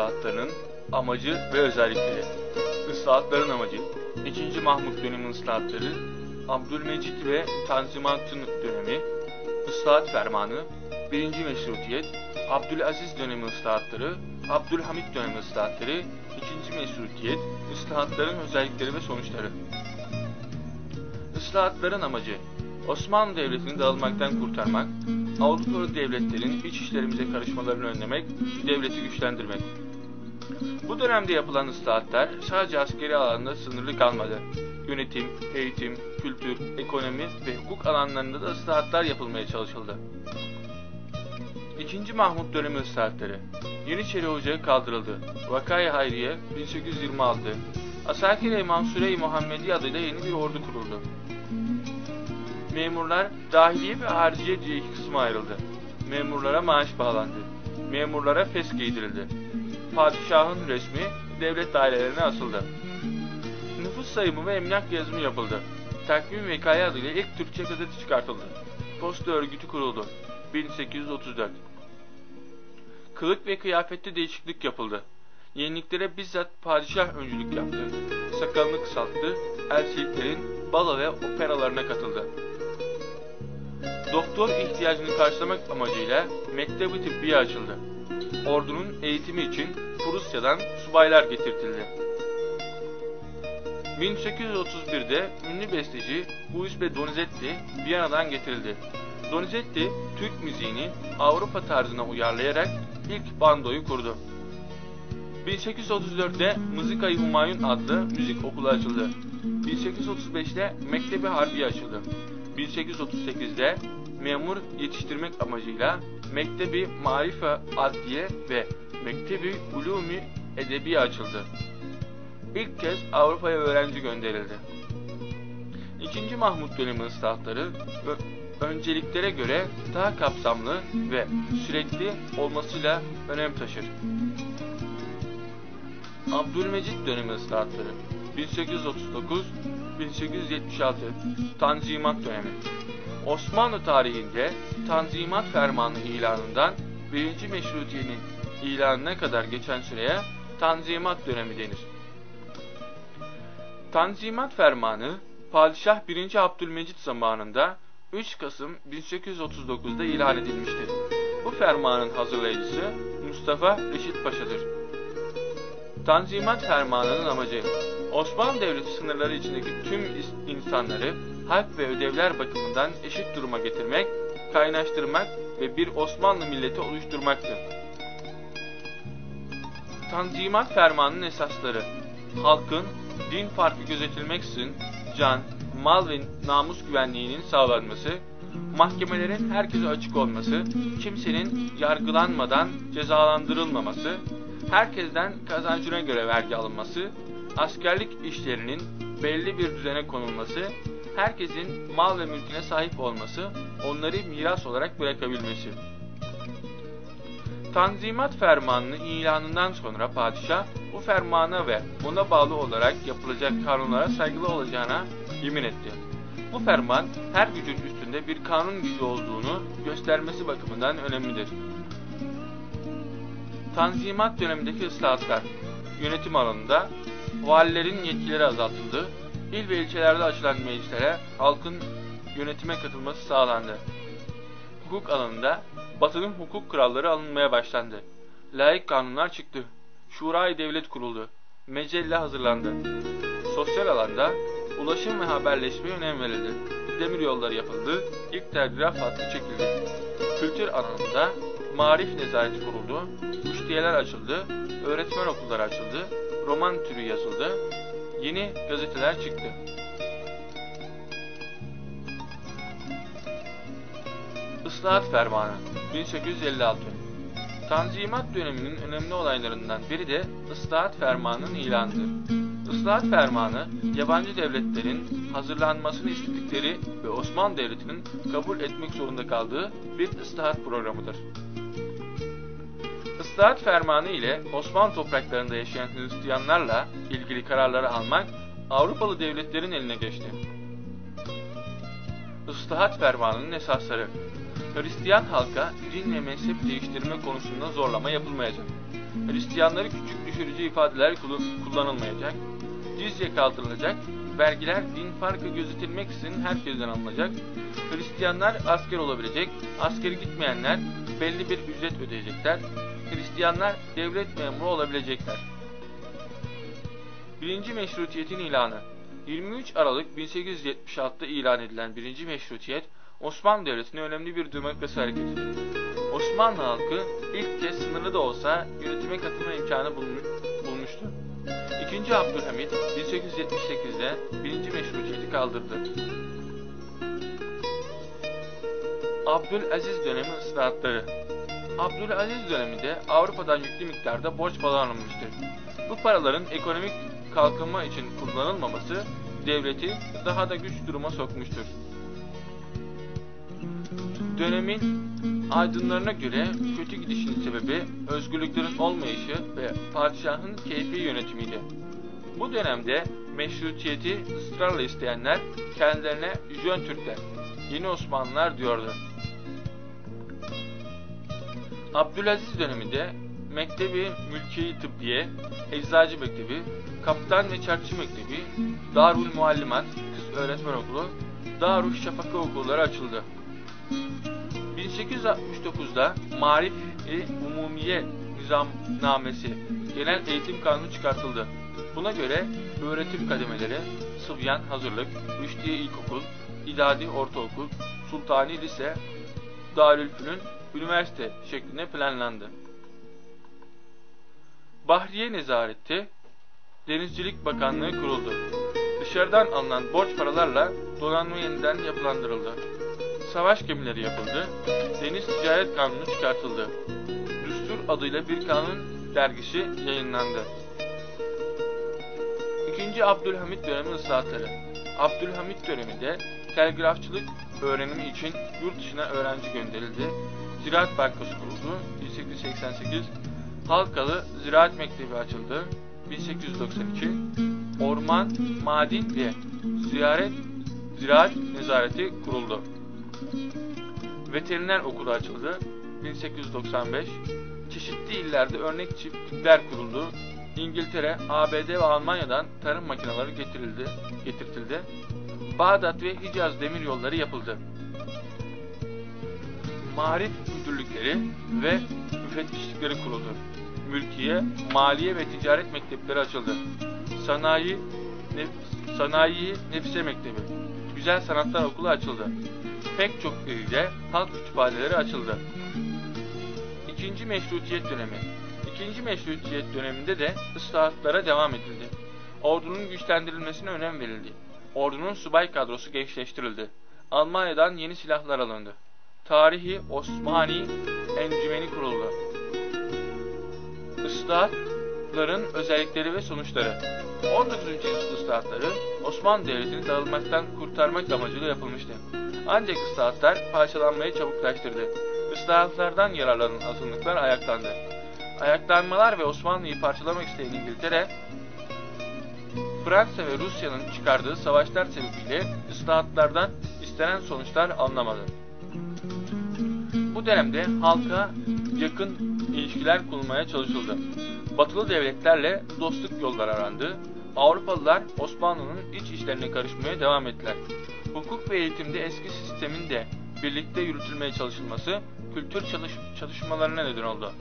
ıslahatlarının amacı ve özellikleri. Islahatların amacı 2. Mahmut dönemi ıslahatları, Abdülmecit ve Tanzimat'ın dönemi, ıslahat fermanı, 1. Meşrutiyet, Abdülaziz dönemi ıslahatları, Abdülhamit dönemi ıslahatları, 2. Meşrutiyet, ıslahatların özellikleri ve sonuçları. Islahatların amacı Osmanlı Devleti'ni dağılmaktan kurtarmak, Avrupalı devletlerin iç işlerimize karışmalarını önlemek, devleti güçlendirmek. Bu dönemde yapılan ıslahatlar sadece askeri alanda sınırlı kalmadı. Yönetim, eğitim, kültür, ekonomi ve hukuk alanlarında da ıslahatlar yapılmaya çalışıldı. İkinci Mahmut dönemi ıslahatları. Yeniçeri Ocağı kaldırıldı. Vakay Hayriye 1826. Asakir-i Mansure-i Muhammedi adıyla yeni bir ordu kuruldu. Memurlar dahiliye ve hariciye diye iki kısma ayrıldı. Memurlara maaş bağlandı. Memurlara fes giydirildi. Padişahın resmi devlet dairelerine asıldı. Nüfus sayımı ve emlak yazımı yapıldı. Takvim Vekaya adıyla ilk Türkçe gazete çıkartıldı. Posta örgütü kuruldu. 1834 Kılık ve kıyafette değişiklik yapıldı. Yeniliklere bizzat padişah öncülük yaptı. Sakalını kısalttı, elçiliklerin balo ve operalarına katıldı. Doktor ihtiyacını karşılamak amacıyla Mektebi Tıbbiye açıldı. Ordunun eğitimi için Prusya'dan subaylar getirtildi. 1831'de ünlü besteci Giuseppe Donizetti Viyana'dan getirildi. Donizetti, Türk müziğini Avrupa tarzına uyarlayarak ilk bandoyu kurdu. 1834'te Mızıkayı Humayun adlı müzik okulu açıldı. 1835'te Mektebi Harbiye açıldı. 1838'de memur yetiştirmek amacıyla Mektebi Marife Adliye ve Mektebi Ulumi Edebi açıldı. İlk kez Avrupa'ya öğrenci gönderildi. İkinci Mahmut dönemi ıslahatları önceliklere göre daha kapsamlı ve sürekli olmasıyla önem taşır. Abdülmecit dönemi ıslahatları 1839-1876 Tanzimat dönemi Osmanlı tarihinde Tanzimat Fermanı ilanından 1. Meşrutiye'nin ilanına kadar geçen süreye Tanzimat dönemi denir. Tanzimat Fermanı Padişah 1. Abdülmecit zamanında 3 Kasım 1839'da ilan edilmiştir. Bu fermanın hazırlayıcısı Mustafa Reşit Paşa'dır. Tanzimat Fermanı'nın amacı Osmanlı Devleti sınırları içindeki tüm insanları hak ve ödevler bakımından eşit duruma getirmek, kaynaştırmak ve bir Osmanlı milleti oluşturmaktır. Tanzimat Fermanı'nın esasları Halkın din farkı gözetilmeksizin can, mal ve namus güvenliğinin sağlanması, mahkemelerin herkese açık olması, kimsenin yargılanmadan cezalandırılmaması, herkesten kazancına göre vergi alınması, askerlik işlerinin belli bir düzene konulması, herkesin mal ve mülküne sahip olması, onları miras olarak bırakabilmesi. Tanzimat fermanının ilanından sonra padişah bu fermana ve buna bağlı olarak yapılacak kanunlara saygılı olacağına yemin etti. Bu ferman her gücün üstünde bir kanun gücü olduğunu göstermesi bakımından önemlidir. Tanzimat dönemindeki ıslahatlar Yönetim alanında valilerin yetkileri azaltıldı, il ve ilçelerde açılan meclislere halkın yönetime katılması sağlandı. Hukuk alanında Batı'nın hukuk kuralları alınmaya başlandı. Layık kanunlar çıktı. Şurayı devlet kuruldu. Mecelle hazırlandı. Sosyal alanda ulaşım ve haberleşmeye önem verildi. Demir yolları yapıldı. İlk telgraf hattı çekildi. Kültür alanında marif nezareti kuruldu. Müştiyeler açıldı. Öğretmen okulları açıldı. Roman türü yazıldı. Yeni gazeteler çıktı. Islahat Fermanı 1856 Tanzimat döneminin önemli olaylarından biri de Islahat Fermanı'nın ilanıdır. Islahat Fermanı, yabancı devletlerin hazırlanmasını istedikleri ve Osmanlı Devleti'nin kabul etmek zorunda kaldığı bir ıslahat programıdır. Islahat Fermanı ile Osmanlı topraklarında yaşayan Hristiyanlarla ilgili kararları almak Avrupalı devletlerin eline geçti. Islahat Fermanı'nın esasları Hristiyan halka din ve mezhep değiştirme konusunda zorlama yapılmayacak. Hristiyanları küçük düşürücü ifadeler kullanılmayacak. Cizye kaldırılacak. Vergiler din farkı gözetilmeksizin herkesten alınacak. Hristiyanlar asker olabilecek. Askeri gitmeyenler belli bir ücret ödeyecekler. Hristiyanlar devlet memuru olabilecekler. Birinci Meşrutiyetin ilanı 23 Aralık 1876'da ilan edilen birinci meşrutiyet Osmanlı Devleti'ne önemli bir demokrasi hareketidir. Osmanlı halkı ilk kez sınırlı da olsa yönetime katılma imkanı bulmuştu. İkinci Abdülhamit 1878'de birinci meşrutiyeti kaldırdı. Abdülaziz dönemi ıslahatları Abdülaziz döneminde Avrupa'dan yüklü miktarda borç falan alınmıştır. Bu paraların ekonomik kalkınma için kullanılmaması devleti daha da güç duruma sokmuştur. Dönemin aydınlarına göre kötü gidişin sebebi özgürlüklerin olmayışı ve padişahın keyfi yönetimiydi. Bu dönemde meşrutiyeti ısrarla isteyenler kendilerine Jön Türkler, yeni Osmanlılar diyordu. Abdülaziz döneminde Mektebi Mülkiye Tıbbiye, Eczacı Mektebi, Kaptan ve Çarkçı Mektebi, Darul Muallimat, Kız Öğretmen Okulu, Darul Şafaka Okulları açıldı. 1869'da Marif-i Umumiye Nizamnamesi, Genel Eğitim Kanunu çıkartıldı. Buna göre öğretim kademeleri, Sıbyan Hazırlık, Rüşdiye İlkokul, İdadi Ortaokul, Sultani Lise, Darülfünun Üniversite şeklinde planlandı. Bahriye Nezareti, Denizcilik Bakanlığı kuruldu. Dışarıdan alınan borç paralarla donanma yeniden yapılandırıldı. Savaş gemileri yapıldı. Deniz Ticaret Kanunu çıkartıldı. Düstur adıyla bir kanun dergisi yayınlandı. İkinci Abdülhamit dönemi ıslahatları. Abdülhamit döneminde telgrafçılık öğrenimi için yurt dışına öğrenci gönderildi. Ziraat Bankası kuruldu. 1888 Halkalı Ziraat Mektebi açıldı. 1892 Orman, Madin ve Ziyaret Ziraat Nezareti kuruldu. Veteriner okulu açıldı. 1895 Çeşitli illerde örnek çiftlikler kuruldu. İngiltere, ABD ve Almanya'dan tarım makineleri getirildi, getirtildi. Bağdat ve Hicaz demir yolları yapıldı. Marif müdürlükleri ve müfettişlikleri kuruldu mülkiye, maliye ve ticaret mektepleri açıldı. Sanayi, nef sanayi nefise mektebi, güzel sanatlar okulu açıldı. Pek çok ilde halk kütüphaneleri açıldı. İkinci meşrutiyet dönemi. İkinci meşrutiyet döneminde de ıslahatlara devam edildi. Ordunun güçlendirilmesine önem verildi. Ordunun subay kadrosu gençleştirildi. Almanya'dan yeni silahlar alındı. Tarihi Osmani Encümeni kuruldu. Islahatların özellikleri ve sonuçları 19. yüzyıl ıslahatları Osmanlı Devleti'ni dağılmaktan kurtarmak amacıyla yapılmıştı. Ancak ıslahatlar parçalanmayı çabuklaştırdı. Islahatlardan yararlanan azınlıklar ayaklandı. Ayaklanmalar ve Osmanlı'yı parçalamak isteyen İngiltere, Fransa ve Rusya'nın çıkardığı savaşlar sebebiyle ıslahatlardan istenen sonuçlar alınamadı. Bu dönemde halka yakın ilişkiler kurulmaya çalışıldı. Batılı devletlerle dostluk yolları arandı. Avrupalılar Osmanlı'nın iç işlerine karışmaya devam ettiler. Hukuk ve eğitimde eski sistemin de birlikte yürütülmeye çalışılması kültür çalış çalışmalarına neden oldu.